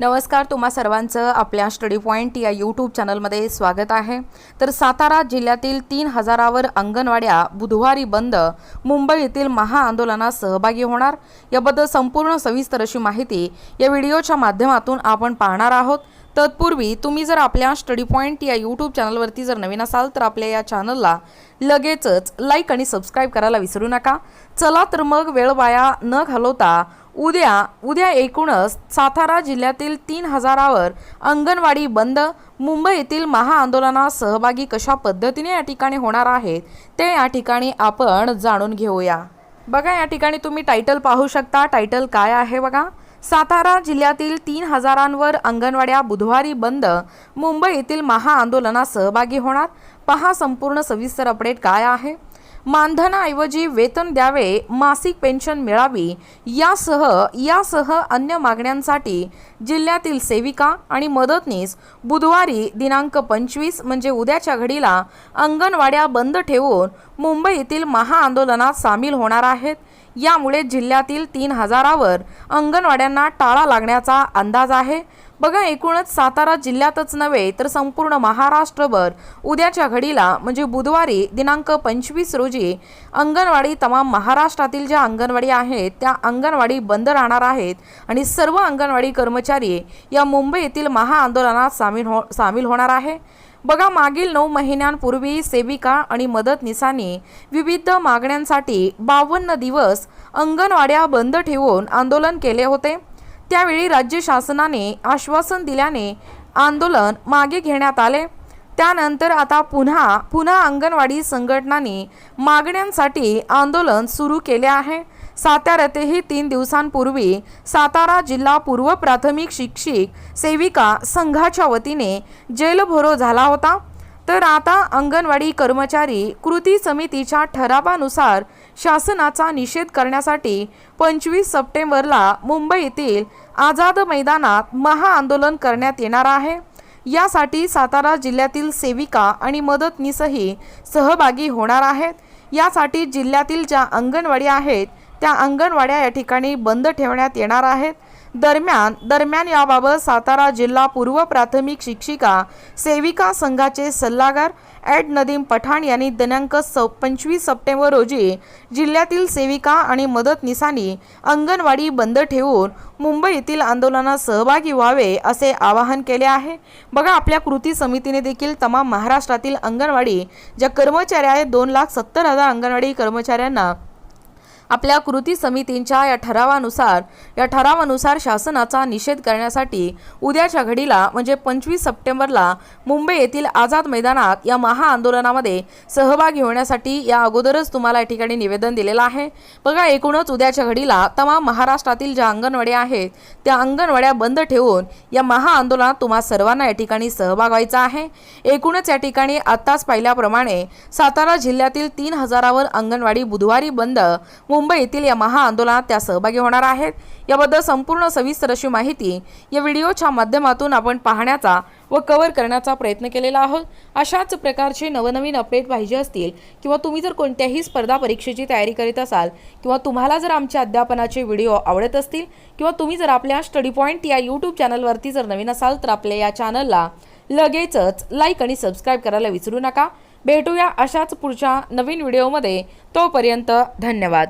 नमस्कार तुम्हा सर्वांचं आपल्या स्टडी पॉईंट या यूट्यूब चॅनलमध्ये स्वागत आहे. तर सातारा जिल्ह्यातील तीन हजारावर अंगणवाड्या बुधवारी बंद. मुंबई येथील महाआंदोलनात सहभागी होणार. याबद्दल संपूर्ण सविस्तर अशी माहिती या व्हिडिओच्या माध्यमातून आपण पाहणार आहोत. तत्पूर्वी तुम्ही जर आपल्या स्टडी पॉईंट या यूट्यूब चॅनलवरती जर नवीन असाल तर आपल्या या चॅनलला लगेचच लाईक आणि सबस्क्राईब करायला विसरू नका. चला तर मग वेळ वाया न घालवता उद्या उद्या एकूणच सातारा जिल्ह्यातील तीन हजारावर अंगणवाडी बंद मुंबईतील महाआंदोलनात सहभागी कशा पद्धतीने या ठिकाणी होणार आहेत ते या ठिकाणी आपण जाणून घेऊया. बघा या ठिकाणी तुम्ही टायटल पाहू शकता. टायटल काय आहे बघा? सातारा जिल्ह्यातील तीन हजारांवर अंगणवाड्या बुधवारी बंद मुंबईतील महाआंदोलनात सहभागी होणार. पहा संपूर्ण सविस्तर अपडेट काय आहे. मानधनाऐवजी वेतन द्यावे मासिक पेन्शन मिळावी यासह यासह अन्य मागण्यांसाठी जिल्ह्यातील सेविका आणि मदतनीस बुधवारी दिनांक पंचवीस म्हणजे उद्याच्या घडीला अंगणवाड्या बंद ठेवून मुंबईतील महाआंदोलनात सामील होणार आहेत. यामुळे जिल्ह्यातील तीन हजारावर अंगणवाड्यांना टाळा लागण्याचा अंदाज आहे. बघा एकूणच सातारा जिल्ह्यातच नव्हे तर संपूर्ण महाराष्ट्रभर उद्याच्या घडीला म्हणजे बुधवारी दिनांक पंचवीस रोजी अंगणवाडी तमाम महाराष्ट्रातील ज्या अंगणवाडी आहेत त्या अंगणवाडी बंद राहणार आहेत आणि सर्व अंगणवाडी कर्मचारी या मुंबई येथील महाआंदोलनात सामील हो सामील होणार आहे. बघा मागील नऊ महिन्यांपूर्वी सेविका आणि मदतनीसांनी विविध मागण्यांसाठी बावन्न दिवस अंगणवाड्या बंद ठेवून आंदोलन केले होते. त्यावेळी राज्य शासनाने आश्वासन दिल्याने आंदोलन मागे घेण्यात आले. त्यानंतर आता पुन्हा पुन्हा अंगणवाडी संघटनांनी मागण्यांसाठी आंदोलन सुरू केले आहे. साताऱ्यातही तीन दिवसांपूर्वी सातारा जिल्हा पूर्व प्राथमिक शिक्षिक सेविका संघाच्या वतीने जेलभरो झाला होता. तर आता अंगणवाडी कर्मचारी कृती समितीच्या ठरावानुसार शासनाचा निषेध करण्यासाठी पंचवीस सप्टेंबरला मुंबईतील आझाद मैदानात महाआंदोलन करण्यात येणार आहे. यासाठी सातारा जिल्ह्यातील सेविका आणि मदतनीसही सहभागी होणार आहेत. यासाठी जिल्ह्यातील ज्या अंगणवाडी आहेत त्या अंगणवाड्या या ठिकाणी बंद ठेवण्यात येणार आहेत. दरम्यान दरम्यान याबाबत सातारा जिल्हा पूर्व प्राथमिक शिक्षिका सेविका संघाचे सल्लागार ॲड नदीम पठाण यांनी दिनांक स पंचवीस सप्टेंबर रोजी जिल्ह्यातील सेविका आणि मदतनिसांनी अंगणवाडी बंद ठेवून मुंबईतील आंदोलनात सहभागी व्हावे असे आवाहन केले आहे. बघा आपल्या कृती समितीने देखील तमाम महाराष्ट्रातील अंगणवाडी ज्या कर्मचारी आहेत दोन लाख सत्तर हजार अंगणवाडी कर्मचाऱ्यांना आपल्या कृती समितींच्या या ठरावानुसार या ठरावानुसार शासनाचा निषेध करण्यासाठी उद्याच्या घडीला म्हणजे पंचवीस सप्टेंबरला मुंबई येथील आझाद मैदानात या महाआंदोलनामध्ये सहभागी होण्यासाठी या अगोदरच तुम्हाला या ठिकाणी निवेदन दिलेलं आहे. बघा एकूणच उद्याच्या घडीला तमाम महाराष्ट्रातील ज्या अंगणवाड्या आहेत त्या अंगणवाड्या बंद ठेवून या महाआंदोलनात तुम्हा सर्वांना या ठिकाणी सहभाग व्हायचा आहे. एकूणच या ठिकाणी आत्ताच पाहिल्याप्रमाणे सातारा जिल्ह्यातील तीन हजारावर अंगणवाडी बुधवारी बंद मुंबई येथील या महाआंदोलनात त्या सहभागी होणार आहेत. याबद्दल संपूर्ण सविस्तर अशी माहिती या व्हिडिओच्या माध्यमातून आपण पाहण्याचा व कव्हर करण्याचा प्रयत्न केलेला आहोत. अशाच प्रकारचे नवनवीन अपडेट पाहिजे असतील किंवा तुम्ही जर कोणत्याही स्पर्धा परीक्षेची तयारी करीत असाल किंवा तुम्हाला जर आमच्या अध्यापनाचे व्हिडिओ आवडत असतील किंवा तुम्ही जर आपल्या स्टडी पॉईंट या यूट्यूब चॅनलवरती जर नवीन असाल तर आपल्या या चॅनलला लगेचच लाईक आणि सबस्क्राईब करायला विसरू नका. भेटूया अशाच पुढच्या नवीन व्हिडिओमध्ये. तोपर्यंत धन्यवाद.